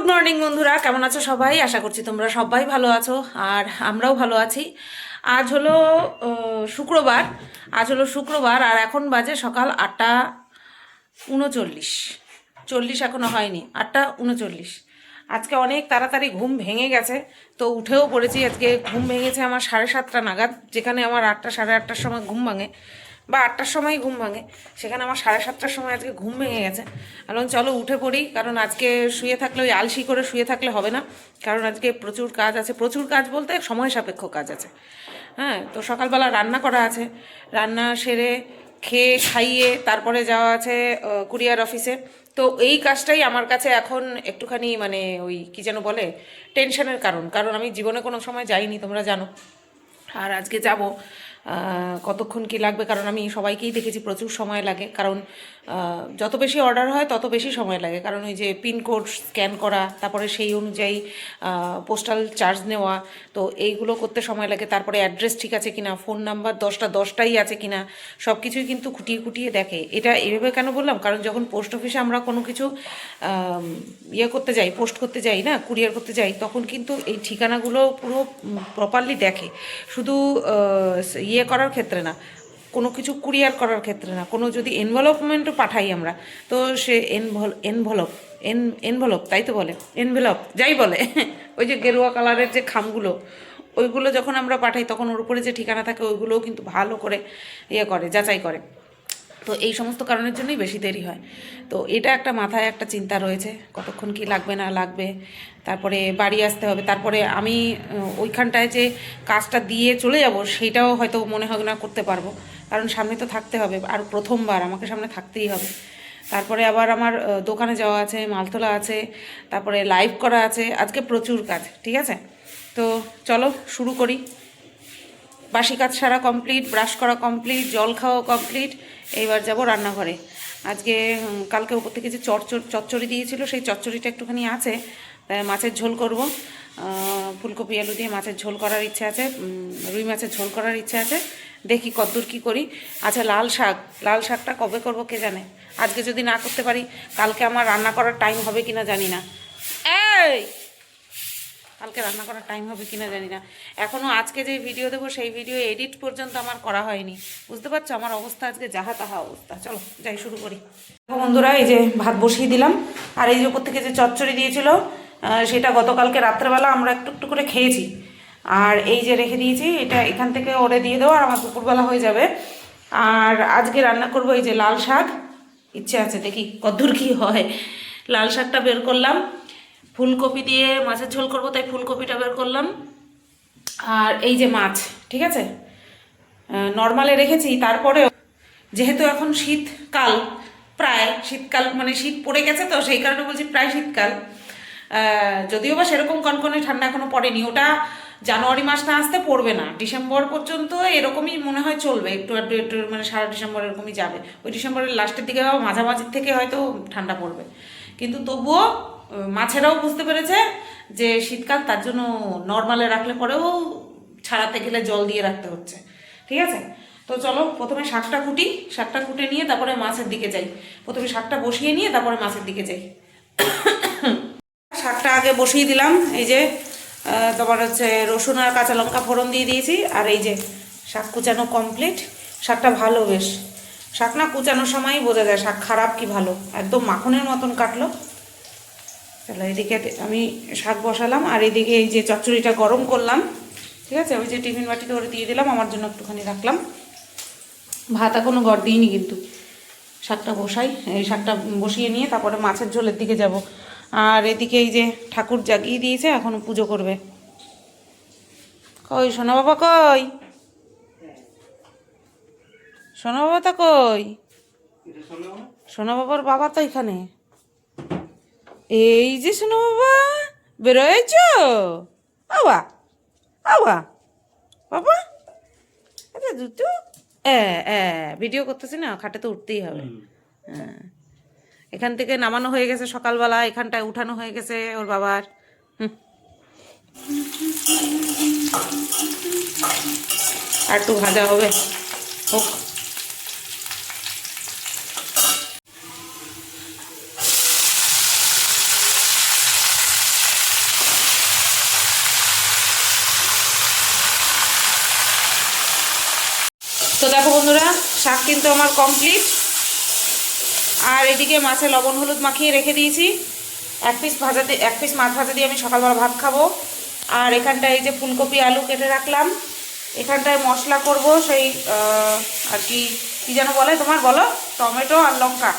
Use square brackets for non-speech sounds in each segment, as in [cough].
Good morning বন্ধুরা। কেমন আছো সবাই? আশা করছি তোমরা সবাই ভালো আছো, আর আমরাও ভালো আছি। আজ হলো শুক্রবার। আজ হলো শুক্রবার, আর এখন বাজে সকাল আটটা উনচল্লিশ। চল্লিশ এখনও হয়নি, আটটা উনচল্লিশ। আজকে অনেক তাড়াতাড়ি ঘুম ভেঙে গেছে, তো উঠেও পড়েছি। আজকে ঘুম ভেঙেছে আমার সাড়ে সাতটা নাগাদ, যেখানে আমার আটটা, সাড়ে আটটার সময় ঘুম ভাঙে। বা আটটার সময় ঘুম ভাঙে। সেখানে আমার সাড়ে সাতটার সময় আজকে ঘুম ভেঙে গেছে। কারণ চলো, উঠে পড়ি। কারণ আজকে শুয়ে থাকলে ওই আলসি করে শুয়ে থাকলে হবে না। কারণ আজকে প্রচুর কাজ আছে। প্রচুর কাজ বলতে সময় সাপেক্ষ কাজ আছে। হ্যাঁ তো সকালবেলা রান্না করা আছে। রান্না সেরে খেয়ে, খাইয়ে তারপরে যাওয়া আছে কুরিয়ার অফিসে। তো এই কাজটাই আমার কাছে এখন একটুখানি মানে ওই কি যেন বলে, টেনশনের কারণ। কারণ আমি জীবনে কোনো সময় যাইনি, তোমরা জানো। আর আজকে যাব। কতক্ষণ কি লাগবে? কারণ আমি সবাইকেই দেখেছি প্রচুর সময় লাগে। কারণ যত বেশি অর্ডার হয়, তত বেশি সময় লাগে। কারণ ওই যে পিনকোড স্ক্যান করা, তারপরে সেই অনুযায়ী পোস্টাল চার্জ নেওয়া, তো এইগুলো করতে সময় লাগে। তারপরে অ্যাড্রেস ঠিক আছে কিনা ফোন নাম্বার দশটা দশটাই আছে কিনা সব কিছুই কিন্তু খুঁটিয়ে খুঁটিয়ে দেখে। এটা এভাবে কেন বললাম? কারণ যখন পোস্ট অফিসে আমরা কোনো কিছু ইয়ে করতে যাই পোস্ট করতে যাই না কুরিয়ার করতে যাই, তখন কিন্তু এই ঠিকানাগুলো পুরো প্রপারলি দেখে। শুধু ইয়ে করার ক্ষেত্রে না কোনো কিছু কুরিয়ার করার ক্ষেত্রে না। কোনো যদি এনভেলপমেন্টও পাঠাই আমরা, তো সে এনভল এনভলপ এন এনভলপ তাই তো বলে? এনভেলপ যাই বলে। [laughs] ওই যে গেরুয়া কালারের যে খামগুলো, ওইগুলো যখন আমরা পাঠাই, তখন ওর উপরে যে ঠিকানা থাকে, ওইগুলোও কিন্তু ভালো করে ইয়ে করে, যাচাই করে। তো এই সমস্ত কারণের জন্যই বেশি দেরি হয়। তো এটা একটা মাথায় একটা চিন্তা রয়েছে, কতক্ষণ কি লাগবে, না লাগবে, তারপরে বাড়ি আসতে হবে, তারপরে আমি ওইখানটায় যে কাজটা দিয়ে চলে যাব, সেটাও হয়তো মনে হয় না করতে পারব। কারণ সামনে তো থাকতে হবে, আর প্রথমবার আমাকে সামনে থাকতেই হবে। তারপরে আবার আমার দোকানে যাওয়া আছে, মালতোলা আছে, তারপরে লাইভ করা আছে, আজকে প্রচুর কাজ, ঠিক আছে? তো চলো, শুরু করি। বাসি কাজ সারা কমপ্লিট ব্রাশ করা কমপ্লিট জল খাওয়া কমপ্লিট এইবার যাব রান্নাঘরে। আজকে কালকে উপর থেকে যে চচ্চড় চচ্চড়ি দিয়েছিল, সেই চচ্চড়িটা একটুখানি আছে মাছের ঝোল করব। ফুলকপি, আলু দিয়ে মাছের ঝোল করার ইচ্ছে আছে রুই মাছের ঝোল করার ইচ্ছে আছে। দেখি কদ্দূর কী করি। আচ্ছা লাল শাক। লাল শাকটা কবে করব কে জানে? আজকে যদি না করতে পারি, কালকে আমার রান্না করার টাইম হবে কিনা জানি না। এই! কালকে রান্না করার টাইম হবে কিনা জানি না। এখনও আজকে যে ভিডিও দেবো, সেই ভিডিও এডিট পর্যন্ত আমার করা হয়নি। বুঝতে পারছ? আমার অবস্থা আজকে যাহা তাহা অবস্থা। চলো, যাই শুরু করি। বন্ধুরা, এই যে ভাত বসিয়ে দিলাম। আর এই যে উপর থেকে যে চচ্চড়ি দিয়েছিল সেটা গতকালকে রাত্রেবেলা আমরা একটু একটু করে খেয়েছি। আর এই যে রেখে দিয়েছি, এটা এখান থেকে ওরে দিয়ে দেবো আর আমার দুপুরবেলা হয়ে যাবে। আর আজকে রান্না করব এই যে লাল শাক। ইচ্ছে আছে দেখি কদ্দূর কী হয়। লাল শাকটা বের করলাম। ফুলকপি দিয়ে মাছের ঝোল করব, তাই ফুলকপিটা বের করলাম। আর এই যে মাছ, ঠিক আছে? নর্মালে রেখেছি, তারপরেও যেহেতু এখন শীতকাল, প্রায় শীতকাল মানে শীত পড়ে গেছে তো, সেই কারণে বলছি প্রায় শীতকাল। যদিও বা সেরকম কনকনে ঠান্ডা এখনও পড়েনি, ওটা জানুয়ারি মাস না আসতে পড়বে না। ডিসেম্বর পর্যন্ত এরকমই মনে হয় চলবে, একটু একটু একটু মানে সারা ডিসেম্বর এরকমই যাবে। ওই ডিসেম্বরের লাস্টের দিকে মাঝামাঝির থেকে হয়তো ঠান্ডা পড়বে। কিন্তু তবুও মাছেরাও বুঝতে পেরেছে যে শীতকাল তার জন্য নর্মালে রাখলে পরেও ছাড়াতে গেলে জল দিয়ে রাখতে হচ্ছে। ঠিক আছে? তো চলো, প্রথমে শাকটা কুটি, শাকটা কুটে নিয়ে তারপরে মাছের দিকে যাই। প্রথমে শাকটা বসিয়ে নিয়ে তারপরে মাছের দিকে যাই। শাকটা আগে বসিয়ে দিলাম, এই যে তোমার হচ্ছে রসুন আর কাঁচা লঙ্কা ফোড়ন দিয়ে দিয়েছি, আর এই যে শাক কুচানো কমপ্লিট শাকটা ভালো বেশ। শাক না কুচানোর সময়ই বোঝা যায়, শাক খারাপ কি ভালো? একদম মাখনের মতন কাটলো। চলো এদিকে আমি শাক বসালাম আর এদিকে এই যে চচ্চড়িটা গরম করলাম ঠিক আছে? ওই যে টিফিন বাটিতে করে দিয়ে দিলাম আমার জন্য একটুখানি রাখলাম। ভাত এখনও গড় দিইনি কিন্তু। শাকটা বসাই এই শাকটা বসিয়ে নিয়ে তারপরে মাছের ঝোলের দিকে যাব। আর এদিকে এই যে ঠাকুর জাগিয়ে দিয়েছে এখনও পুজো করবে। কই সোনা বাবা কই? সোনা বাবা তা কই? সোনা বাবার বাবা তো এখানে। এই যে শোনো বাবা বেরোয়েছ? বাবা বাবা বাবা আরে দুটো ভিডিও করতেছি না খাটে তো উঠতেই হবে। হ্যাঁ। এখান থেকে নামানো হয়ে গেছে সকালবেলা এখানটায় উঠানো হয়ে গেছে ওর বাবার। আর একটু ভাজা হবে। হোক তো দেখো বন্ধুরা শাক কিন্তু আমার কমপ্লিট আর এদিকে মাছে লবণ হলুদ মাখিয়ে রেখে দিয়েছি। এক পিস ভাজা দিয়ে এক পিস মাছ ভাজা দিয়ে আমি সকালবেলা ভাত খাব। আর এখানটায় এই যে ফুলকপি, আলু কেটে রাখলাম। এখানটায় মশলা করব, সেই আর কি, কী যেন বলে তোমার? বলো? টমেটো আর লঙ্কা।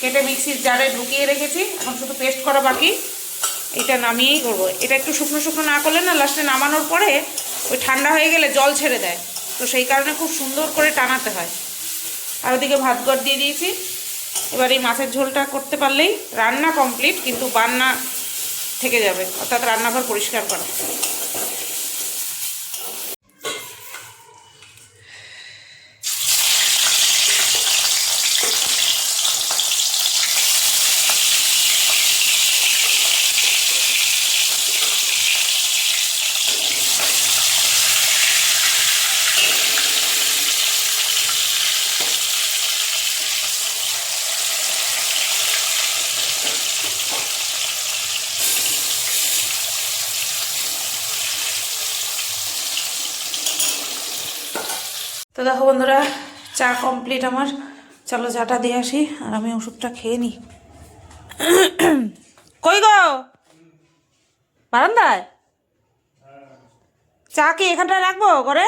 কেটে মিক্সির জারে ঢুকিয়ে রেখেছি। এখন শুধু পেস্ট করা বাকি। এটা নামিয়েই করব। এটা একটু শুকনো শুকনো না করলে না, লাস্টে নামানোর পরে ওই ঠান্ডা হয়ে গেলে জল ছেড়ে দেয়। তো সেই কারণে খুব সুন্দর করে টানাতে হয়। আর ওদিকে ভাত ঘর দিয়ে দিয়েছি। এবার এই মাছের ঝোলটা করতে পারলেই রান্না কমপ্লিট, কিন্তু বান্না থেকে যাবে, অর্থাৎ রান্নাঘর পরিষ্কার করা। দেখো বন্ধুরা, চা কমপ্লিট আমার। চলো চাটা দিয়ে আসি, আর আমি ওষুধটা খেয়ে নিই কই গো? বারান্দায়? চা কি এখানটায় রাখব করে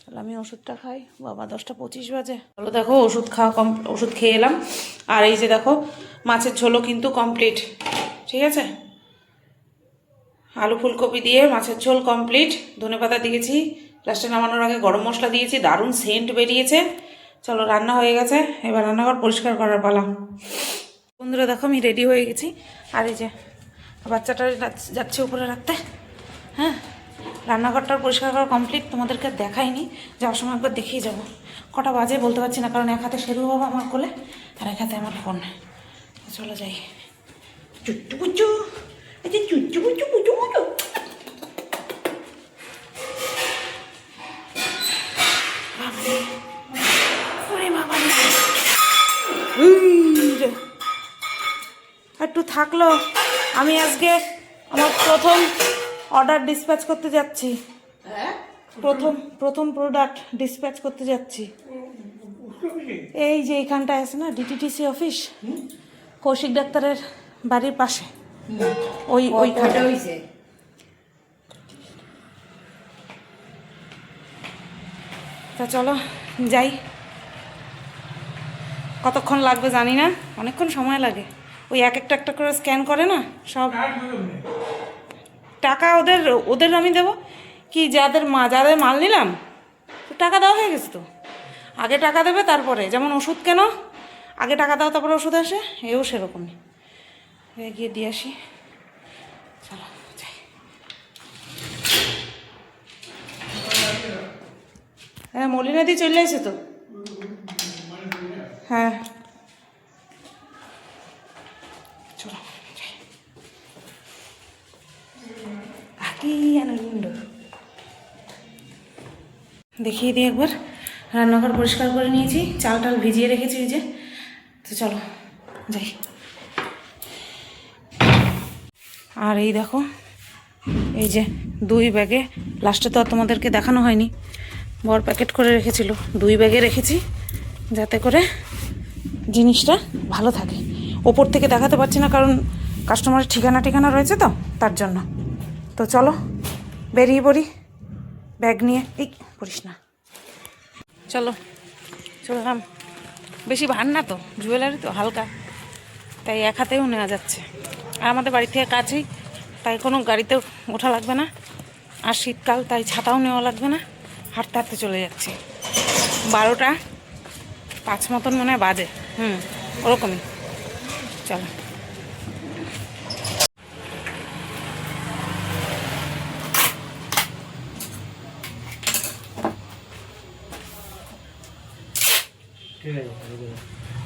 তাহলে আমি ওষুধটা খাই। বাবা, দশটা পঁচিশ বাজে। চলো দেখো, ওষুধ খাওয়া কম ওষুধ খেয়ে এলাম। আর এই যে দেখো, মাছের ঝোলও কিন্তু কমপ্লিট ঠিক আছে? আলু ফুলকপি দিয়ে মাছের ঝোল কমপ্লিট ধনেপাতা দিয়েছি। লাস্টে নামানোর আগে গরম মশলা দিয়েছি। দারুণ সেন্ট বেরিয়েছে। চলো, রান্না হয়ে গেছে। এবার রান্নাঘর পরিষ্কার করার পালা। বন্ধুরা, দেখো, আমি রেডি হয়ে গেছি। আর এই যে, বাচ্চাটা যাচ- যাচ্ছে উপরে রাখতে। হ্যাঁ রান্নাঘরটার পরিষ্কার করা কমপ্লিট তোমাদেরকে দেখাইনি। যাওয়ার সময় একবার দেখিয়ে যাব। কটা বাজে বলতে পারছি না, কারণ এক হাতে শেরু বাবা আমার কোলে, আর এক হাতে আমার ফোন। চলো যাই। চুট্টু পুচু পুচু পুচু বাবারে ওরে বাবারে একটু থাকল। আমি আজকে আমার প্রথম অর্ডার ডিসপ্যাচ করতে যাচ্ছি। প্রথম প্রথম প্রোডাক্ট ডিসপ্যাচ করতে যাচ্ছি। এই যে এইখানটায় আছে না ডিটিটিসি অফিস কৌশিক ডাক্তারের বাড়ির পাশে। ওই ওইখানটা হয়েছে তা চলো যাই। কতক্ষণ লাগবে জানি না অনেকক্ষণ সময় লাগে। ওই এক একটা একটা করে স্ক্যান করে না সব। টাকা ওদের ওদের আমি দেবো। কি যাদের মা যাদের মাল নিলাম তো টাকা দেওয়া হয়ে গেছে তো। আগে টাকা দেবে তারপরে। যেমন ওষুধ কেন আগে টাকা দাও তারপরে ওষুধ আসে এও সেরকমই। এই গিয়ে দিয়ে আসি। চলো, যাই। হ্যাঁ মলিনাদি চলে এসে তো? হ্যাঁ। চলো। বাকি আনন্দ। দেখিয়ে দিই একবার। রান্নাঘর পরিষ্কার করে নিয়েছি, চাল টাল ভিজিয়ে রেখেছি ওই যে। তো চলো, যাই। আর এই দেখো, এই যে দুই ব্যাগে লাস্টে তো আর তোমাদেরকে দেখানো হয়নি, বর প্যাকেট করে রেখেছিল। দুই ব্যাগে রেখেছি, যাতে করে জিনিসটা ভালো থাকে। ওপর থেকে দেখাতে পারছি না, কারণ কাস্টমারের ঠিকানা ঠিকানা রয়েছে তো, তার জন্য। তো চলো, বেরিয়ে পড়ি ব্যাগ নিয়ে। এই, পড়িস না। চলো চললাম বেশি ভার না তো জুয়েলারি তো হালকা, তাই এক হাতেও নেওয়া যাচ্ছে। আমাদের বাড়ি থেকে কাছেই, তাই কোনো গাড়িতে ওঠা লাগবে না। আর শীতকাল, তাই ছাতাও নেওয়া লাগবে না। হাঁটতে হাঁটতে চলে যাচ্ছি। বারোটা, পাঁচ মতন মনে হয় বাজে। হুম, ওরকমই। চলো। ঠিক আছে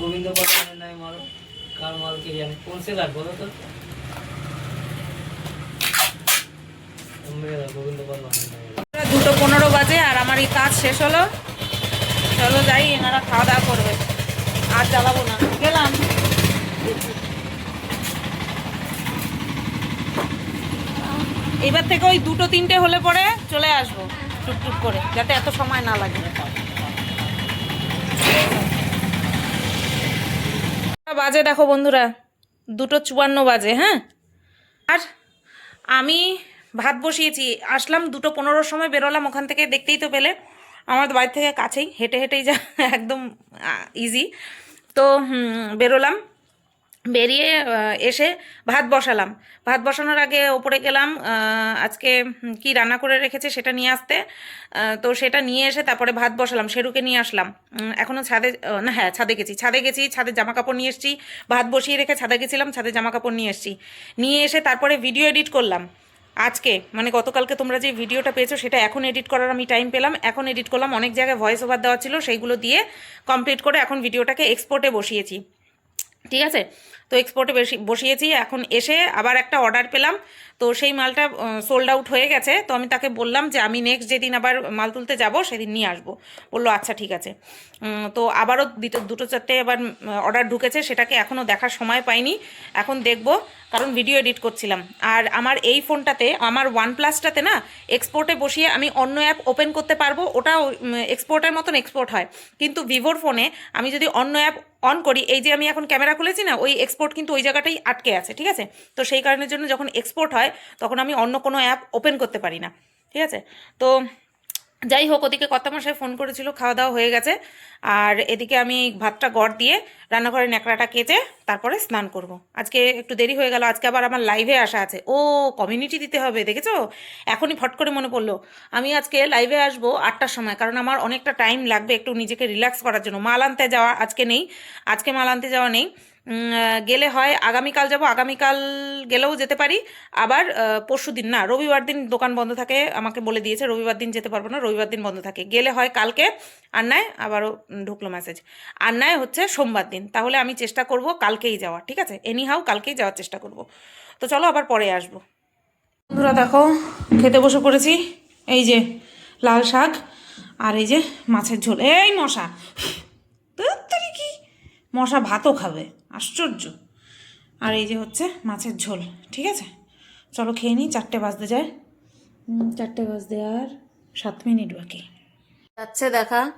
গোবিন্দ পাঠানের নাই কার মাল কে জানে? কোন তো। গোবিন্দ পাঠানের নাই। দুটো পনেরো বাজে আর আমার এই কাজ শেষ হলো। চলো যাই, এনারা খাওয়া দাওয়া করবে। আর চালাবো না। গেলাম। এবার থেকে ওই দুটো তিনটে হলে পরে চলে আসব টুকটুক করে, যাতে এত সময় না লাগে। বাজে দেখো বন্ধুরা, দুটো চুয়ান্ন বাজে হ্যাঁ? আর আমি ভাত বসিয়েছি, আসলাম দুটো পনেরোর সময় বেরোলাম, ওখান থেকে দেখতেই তো পেলে। আমার বাড়ি থেকে কাছেই, হেঁটে হেঁটেই যা, একদম ইজি তো বেরোলাম। বেরিয়ে এসে ভাত বসালাম। ভাত বসানোর আগে ওপরে গেলাম আজকে কি রান্না করে রেখেছে সেটা নিয়ে আসতে। তো সেটা নিয়ে এসে তারপরে ভাত বসালাম, সেরুকে নিয়ে আসলাম। এখনও ছাদে না হ্যাঁ ছাদে গেছি। ছাদে গেছি, ছাদে জামা কাপড় নিয়ে এসেছি, ভাত বসিয়ে রেখে ছাদে গেছিলাম, ছাদে জামা কাপড় নিয়ে এসেছি। নিয়ে এসে তারপরে ভিডিও এডিট করলাম। আজকে মানে গতকালকে তোমরা যে ভিডিওটা পেয়েছ সেটা এখন এডিট করার আমি টাইম পেলাম। এখন এডিট করলাম, অনেক জায়গায় ভয়েস ওভার দেওয়া ছিল, সেইগুলো দিয়ে কমপ্লিট করে এখন ভিডিওটাকে এক্সপোর্টে বসিয়েছি। ঠিক আছে? তো এক্সপোর্টে বেশি বসিয়েছি। এখন এসে আবার একটা অর্ডার পেলাম। তো সেই মালটা সোল্ড আউট হয়ে গেছে। তো আমি তাকে বললাম যে, আমি নেক্সট যেদিন আবার মাল তুলতে যাব, সেদিন নিয়ে আসব। বলল আচ্ছা ঠিক আছে। তো আবারও দুটো দুটো চারটে আবার অর্ডার ঢুকেছে, সেটাকে এখনও দেখার সময় পাইনি। এখন দেখব, কারণ ভিডিও এডিট করছিলাম। আর আমার এই ফোনটাতে, আমার ওয়ান প্লাসটাতে না এক্সপোর্টে বসিয়ে আমি অন্য অ্যাপ ওপেন করতে পারব ওটা এক্সপোর্টের মতন এক্সপোর্ট হয়। কিন্তু ভিভোর ফোনে আমি যদি অন্য অ্যাপ অন করি, এই যে আমি এখন ক্যামেরা খুলেছি না, ওই এক্সপোর্ট কিন্তু ওই জায়গাটাই আটকে আছে, ঠিক আছে? তো সেই কারণের জন্য যখন এক্সপোর্ট হয় তখন আমি অন্য কোনো অ্যাপ ওপেন করতে পারি না, ঠিক আছে? তো যাই হোক, ওদিকে কর্তামশাই ফোন করেছিল, খাওয়া দাওয়া হয়ে গেছে, আর এদিকে আমি ভাতটা গড় দিয়ে রান্নাঘরে ন্যাকড়াটা কেচে তারপরে স্নান করব। আজকে একটু দেরি হয়ে গেল, আজকে আবার আমার লাইভে আসা আছে। ও কমিউনিটি দিতে হবে, দেখেছ? এখনই ফট করে মনে পড়ল। আমি আজকে লাইভে আসব আটটার সময়, কারণ আমার অনেকটা টাইম লাগবে একটু নিজেকে রিল্যাক্স করার জন্য। মাল আনতে যাওয়া আজকে নেই, আজকে মাল আনতে যাওয়া নেই। গেলে হয়, আগামীকাল যাব, আগামীকাল গেলেও যেতে পারি। আবার পরশু দিন না, রবিবার দিন দোকান বন্ধ থাকে, আমাকে বলে দিয়েছে, রবিবার দিন যেতে পারব না, রবিবার দিন বন্ধ থাকে। গেলে হয় কালকে আর নয় আবারও ঢুকলো মেসেজ আর নয় হচ্ছে সোমবার দিন। তাহলে আমি চেষ্টা করব কালকেই যাওয়ার, ঠিক আছে? এনি হাউ কালকেই যাওয়ার চেষ্টা করব। তো চলো আবার পরে আসব। বন্ধুরা দেখো, খেতে বসে পড়েছি। এই যে লাল শাক আর এই যে মাছের ঝোল। এই মশা! কি? মশা ভাতও খাবে, আশ্চর্য। আর এই যে হচ্ছে মাছের ঝোল, ঠিক আছে? চলো খেয়ে নিই, চারটে বাজতে যায়। চারটে বাজতে আর সাত মিনিট বাকি। যাচ্ছে দেখা।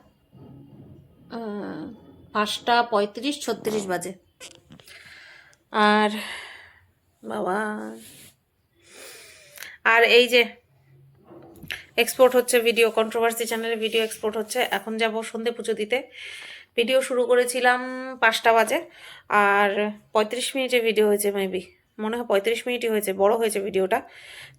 পাঁচটা পঁয়ত্রিশ, ছত্রিশ বাজে। আর বাবা, আর এই যে এক্সপোর্ট হচ্ছে ভিডিও কন্ট্রোভার্সি চ্যানেলে ভিডিও এক্সপোর্ট হচ্ছে। এখন যাব সন্ধে পুজো দিতে। ভিডিও শুরু করেছিলাম পাঁচটা বাজে, আর পঁয়ত্রিশ মিনিটে ভিডিও হয়েছে মেবি মনে হয় পঁয়ত্রিশ মিনিটই হয়েছে, বড় হয়েছে ভিডিওটা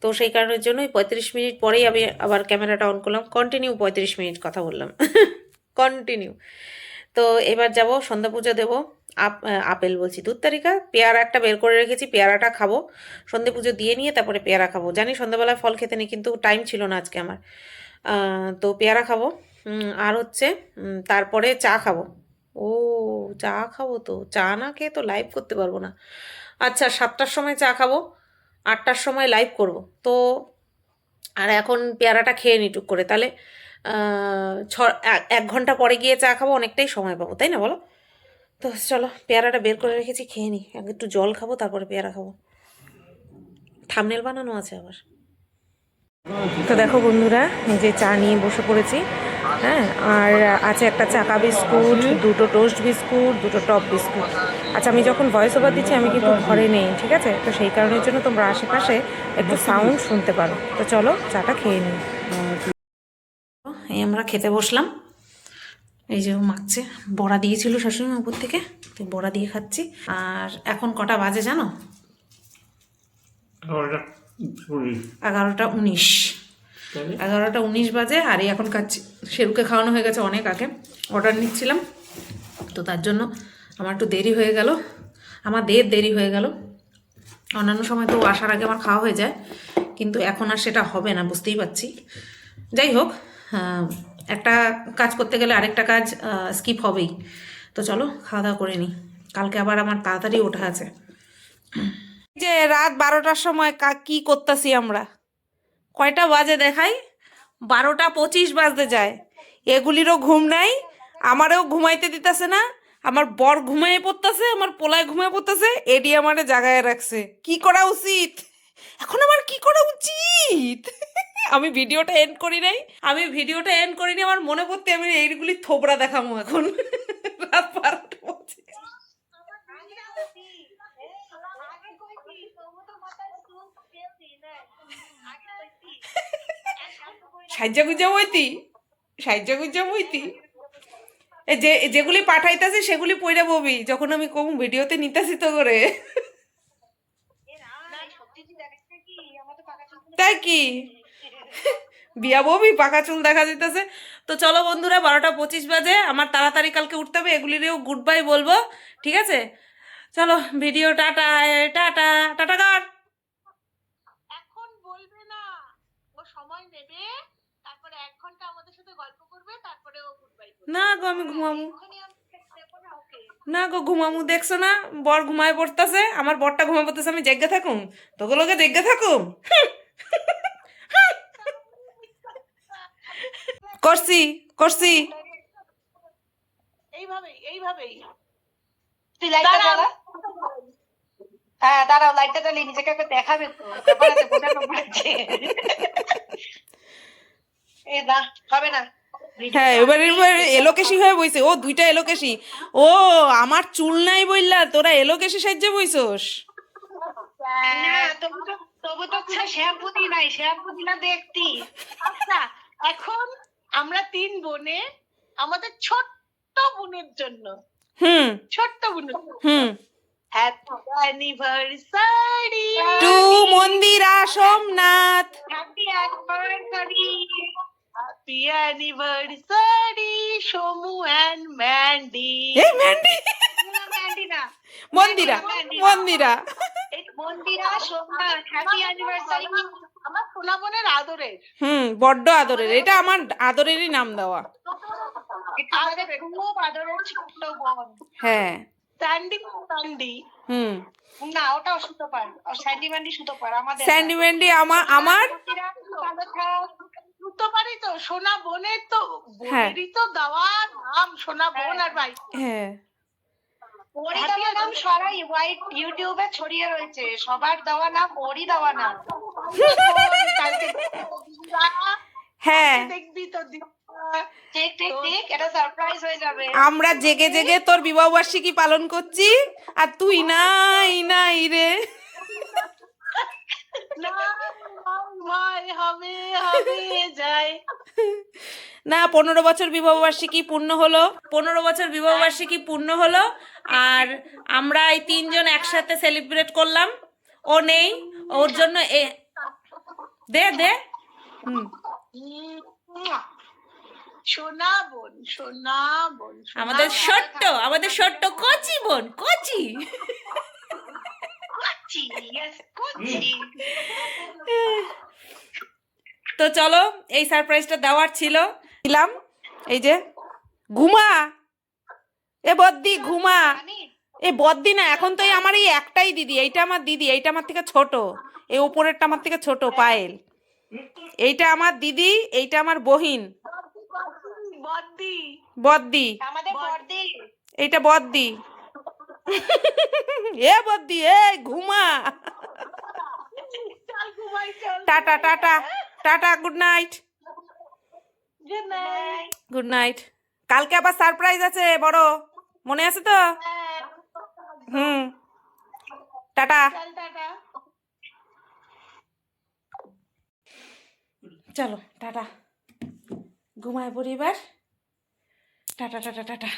তো সেই কারণের জন্যই পঁয়ত্রিশ মিনিট পরেই আমি আবার ক্যামেরাটা অন করলাম। কন্টিনিউ পঁয়ত্রিশ মিনিট কথা বললাম। [laughs] কন্টিনিউ তো এবার যাব, সন্ধ্যা পুজো দেবো। আপ আপেল বলছি, দুধ তারিকা পেয়ারা একটা বের করে রেখেছি, পেয়ারাটা খাব। সন্ধে পুজো দিয়ে নিয়ে তারপরে পেয়ারা খাব। জানি সন্ধ্যাবেলায় ফল খেতে নেই, কিন্তু টাইম ছিল না আজকে আমার। তো পেয়ারা খাব। আর হচ্ছে তারপরে চা খাব। ও, চা খাব তো? চা না খেয়ে তো লাইভ করতে পারব না। আচ্ছা সাতটার সময় চা খাব, আটটার সময় লাইভ করব। তো, আর এখন পেয়ারাটা খেয়ে নিই টুক করে। তাহলে ছ এক- ঘণ্টা পরে গিয়ে চা খাব, অনেকটাই সময় পাবো, তাই না বলো? তো চলো, পেয়ারাটা বের করে রেখেছি, খেয়ে নিই আগে একটু জল খাব, তারপরে পেয়ারা খাব। থামনেল বানানো আছে আবার। তো দেখো বন্ধুরা যে চা নিয়ে বসে পড়েছি হ্যাঁ? আর আছে একটা চাকা বিস্কুট, দুটো টোস্ট বিস্কুট, দুটো টপ বিস্কুট। আচ্ছা আমি যখন ভয়েস ওভার দিচ্ছি, আমি কিন্তু ঘরে নেই, ঠিক আছে? তো সেই কারণের জন্য তোমরা আশেপাশে একটু সাউন্ড শুনতে পারো। তো চলো, চাটা খেয়ে নিই। এই আমরা খেতে বসলাম। এই যে মাখছে। বড়া দিয়েছিল শাশুড়ি উপর থেকে তো বড়া দিয়ে খাচ্ছি। আর এখন কটা বাজে জানো? এগারোটা উনিশ। এগারোটা উনিশ। বাজে আর এই এখন খাচ্ছি। শেরুকে খাওয়ানো হয়ে গেছে অনেক আগে। অর্ডার নিচ্ছিলাম। তো তার জন্য আমার একটু দেরি হয়ে গেল। আমার দের দেরি হয়ে গেল। অন্যান্য সময় তো আসার আগে আমার খাওয়া হয়ে যায়। কিন্তু এখন আর সেটা হবে না বুঝতেই পারছি। যাই হোক একটা কাজ করতে গেলে আরেকটা কাজ স্কিপ হবেই। তো চলো, খাওয়া দাওয়া করে নিই কালকে আবার আমার তাড়াতাড়ি ওঠা আছে। যে রাত বারোটার সময় কা- কি করতেছি আমরা? কয়টা বাজে দেখাই? বারোটা পঁচিশ বাজতে যায়। এগুলিরও ঘুম নাই, আমারও ঘুমাইতে দিতেছে না, আমার বর ঘুমাইয়ে পড়তেছে, আমার পোলায় ঘুমায় পড়তেছে, এডি আমারে জাগায় রাখছে। কি করা উচিত? এখন আমার কি করা উচিত? আমি ভিডিওটা এন্ড করি নাই। আমি ভিডিওটা এন্ড করিনি আমার মনে পড়তে আমি এইগুলি থোবড়া দেখাবো এখন। যে, যেগুলি পাঠাইতেছে সেগুলি পইরা ববি, যখন আমি কম ভিডিওতে নিতাছি তো করে। তাই কি? বিয়া ববি পাকা চুল দেখা যেতেছে তো চলো বন্ধুরা বারোটা পঁচিশ বাজে। আমার তাড়াতাড়ি কালকে উঠতে হবে এগুলিরেও গুড বাই বলব ঠিক আছে? চলো ভিডিও টাটা টাটা টাটা কাট। এখন বলবে না। ও সময় নেবে তারপরে এক ঘণ্টা আমাদের সাথে গল্প করবে তারপরে ও গুড বাই না গো আমি দেবো না গো ঘুমামু দেখছ না? বর ঘুমায় পড়তাছে আমার বরটা ঘুমায় পড়তেছে আমি জেগে থাকুম? তোগুলোকে জেগে থাকুম? করছি করছি। এইভাবেই এইভাবেই। তুই লাইটটা। জ্বালা। হ্যাঁ দাঁড়াও লাইটটা জ্বালিয়ে নিজেকে দেখাবে। [laughs] এই না হবে না। হ্যাঁ এবার এবার এলোকেশি হয়ে বইছে। ও দুইটা এলোকেশি। ও আমার চুল নাই বললা তোরা এলোকেশি সাহায্যে বইছস? তবু তো তবু শ্যাম্পু দি নাই শ্যাম্পু দিলা দেখতি আচ্ছা এখন আমরা তিন বোনে আমাদের ছোট্ট বোনের জন্য। হুম। ছোট্ট বোনের হুম। Happy anniversary to Mandira Somnath. Happy anniversary happy anniversary Somu and Mandy এই ম্যান্ডি ম্যান্ডি না মন্দিরা মন্দিরা মন্দিরা হ্যাপি অ্যানিভার্সারি আমার সোনা বোনের আদরের। হুম বড্ড আদরের। এটা আমার আদরেরই নাম দেওয়া। খুব আদরের ছোট্ট বোন। হ্যাঁ। স্যান্ডি স্যান্ডি হুম। না ওটাও সুতো পার স্যান্ডি ম্যান্ডি সুতো পার আমাদের স্যান্ডি ম্যান্ডি আমার আমার। বুঝতে পারি তো সোনা বোনের তো হ্যাঁ। বোনেরই তো দেওয়া নাম সোনা বোন আর ভাই। হ্যাঁ। ওরই দেওয়া নাম সারাই হোয়াইট ইউটিউবে ছড়িয়ে রয়েছে সবার দেওয়া নাম ওরই দেওয়া নাম। হ্যাঁ। দেখবি তো হয়ে আমরা জেগে জেগে তোর বিবাহ বার্ষিকী পালন করছি আর তুই নাই নাই রে। না হবে হবে যায় [laughs] না পনেরো বছর বিবাহ বার্ষিকী পূর্ণ হলো পনেরো বছর বিবাহ বার্ষিকী পূর্ণ হলো আর আমরা এই তিনজন একসাথে সেলিব্রেট করলাম। ও নেই ওর জন্য এ দে দে। আমাদের। ছোট্ট আমাদের ছোট্ট কচি বোন কচি। ইয়েস কুচি [laughs] তো চলো এই সারপ্রাইজটা দেওয়ার ছিল। দিলাম। এই যে ঘুমা। এ বদ্দি ঘুমা। এ বদ্দি না এখন তো এই আমার এই একটাই দিদি এইটা আমার দিদি এইটা আমার থেকে ছোট। এই উপরেরটা আমার থেকে ছোট পায়েল। এইটা আমার দিদি এইটা আমার বহিন। বদ্দি বদ্দি। এইটা বদ্দি। [laughs] এ বদ্দি এ ঘুমা। Tata tata tata good night good night কালকে আবার সারপ্রাইজ আছে বড়। মনে আছে তো? হুম। টাটা। চলো টাটা। ঘুমায় পরিবার টাটা টাটা টাটা।